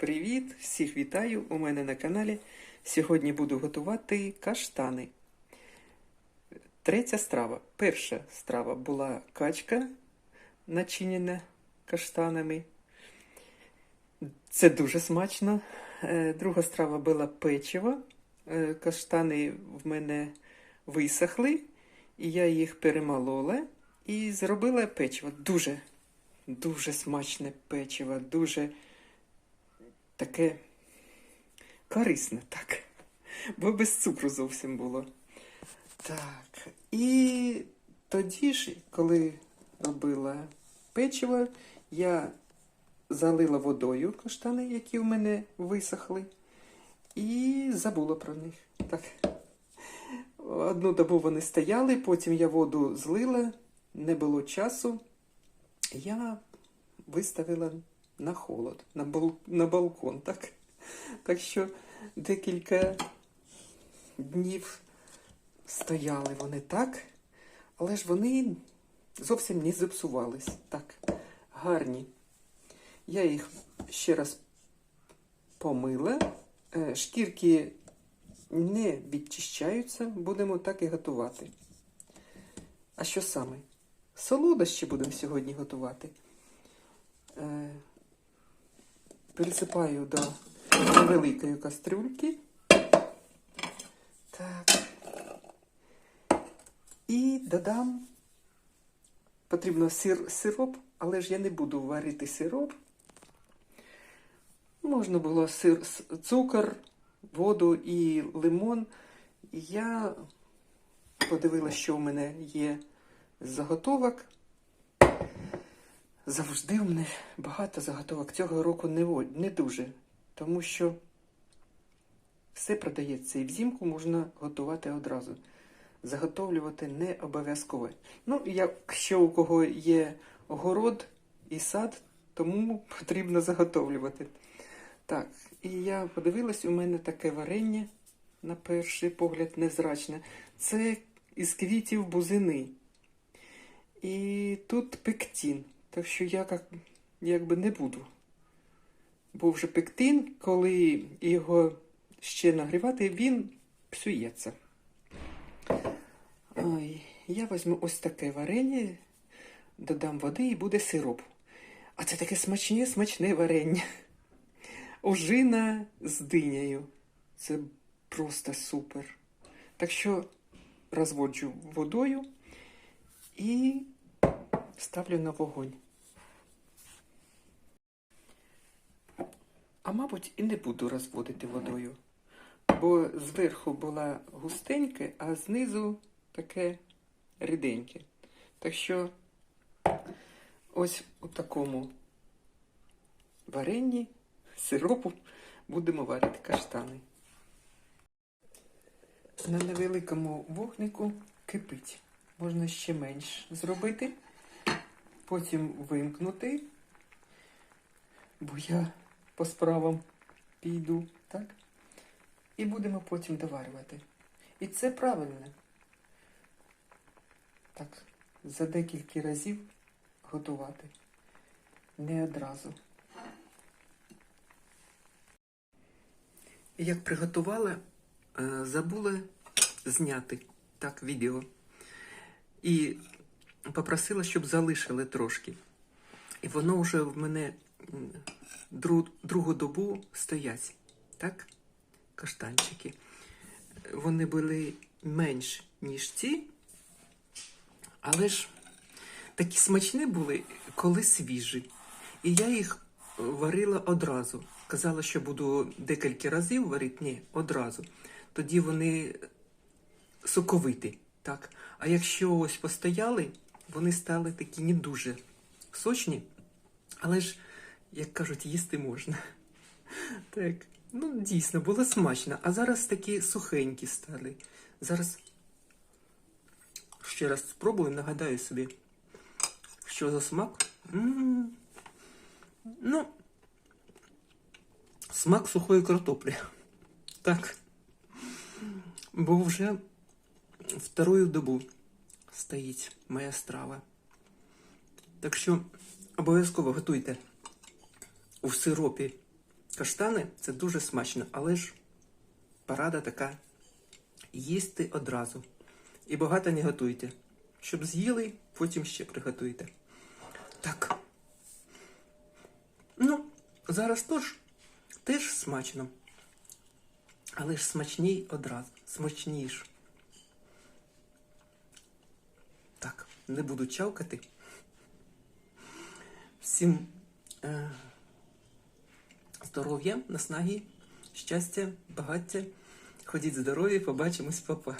Привіт! Всіх вітаю у мене на каналі. Сьогодні буду готувати каштани. Третя страва. Перша страва була качка, начинена каштанами. Це дуже смачно. Е, Друга страва була печиво. Е, Каштани в мене висохли, і я їх перемолола і зробила печиво. Дуже, дуже смачне печиво, дуже таке корисне, так. Бо без цукру зовсім було. Так. І тоді ж, коли робила печиво, я залила водою каштани, які в мене висохли, і забула про них. Так. Одну добу вони стояли, потім я воду злила, не було часу. Я виставила на холод, на, бал... на балкон. Так? так що декілька днів стояли вони так, але ж вони зовсім не зіпсувались. Так, гарні. Я їх ще раз помила. Е, Шкірки не відчищаються, будемо так і готувати. А що саме? Солодощі будемо сьогодні готувати. Пересипаю до великої кастрюльки. Так. І додам. Потрібно сир, сироп, але ж я не буду варити сироп. Можна було сир, цукор, воду і лимон. Я подивилася, що в мене є заготовок. Завжди у мене багато заготовок. Цього року не, не дуже, тому що все продається і взимку можна готувати одразу. Заготовлювати не обов'язково. Ну, якщо у кого є огород і сад, тому потрібно заготовлювати. Так, і я подивилась, у мене таке варення, на перший погляд, незрачне. Це із квітів бузини. І тут пектін. Так що я як, якби не буду. Бо вже пектин, коли його ще нагрівати, він псується. Ой, я візьму ось таке варення, додам води і буде сироп. А це таке смачне, смачне варення. Ожина з динею. Це просто супер. Так що розводжу водою і ставлю на вогонь. А мабуть, і не буду розводити водою, бо зверху була густеньке, а знизу таке ріденьке. Так що ось у такому варенні сиропу будемо варити каштани. На невеликому вогнику кипить. Можна ще менш зробити, потім вимкнути, бо я по справам піду, так? І будемо потім доварювати. І це правильно. Так, за декілька разів готувати. Не одразу. Як приготувала, е, забула зняти так відео. І попросила, щоб залишили трошки. І воно вже в мене м, дру, другу добу стоять. Так? Каштанчики. Вони були менш, ніж ці, але ж такі смачні були, коли свіжі. І я їх варила одразу. Казала, що буду декілька разів варити, ні, одразу. Тоді вони соковиті. Так. А якщо ось постояли, вони стали такі не дуже сочні, але ж, як кажуть, їсти можна. Так, ну дійсно, було смачно. А зараз такі сухенькі стали. Зараз ще раз спробую, нагадаю собі, що за смак. Ну, смак сухої картоплі. Так. Бо вже вторую добу стоїть моя страва. Так що обов'язково готуйте у сиропі Каштани це дуже смачно, але ж порада така їсти одразу. І багато не готуйте. Щоб з'їли, потім ще приготуйте. Так. Ну, зараз теж, теж смачно. Але ж смачній одразу. Смачніш. Так, не буду чавкати. Всім е, здоров'я, наснаги, щастя, багаття. Ходіть здорові, побачимось, папа.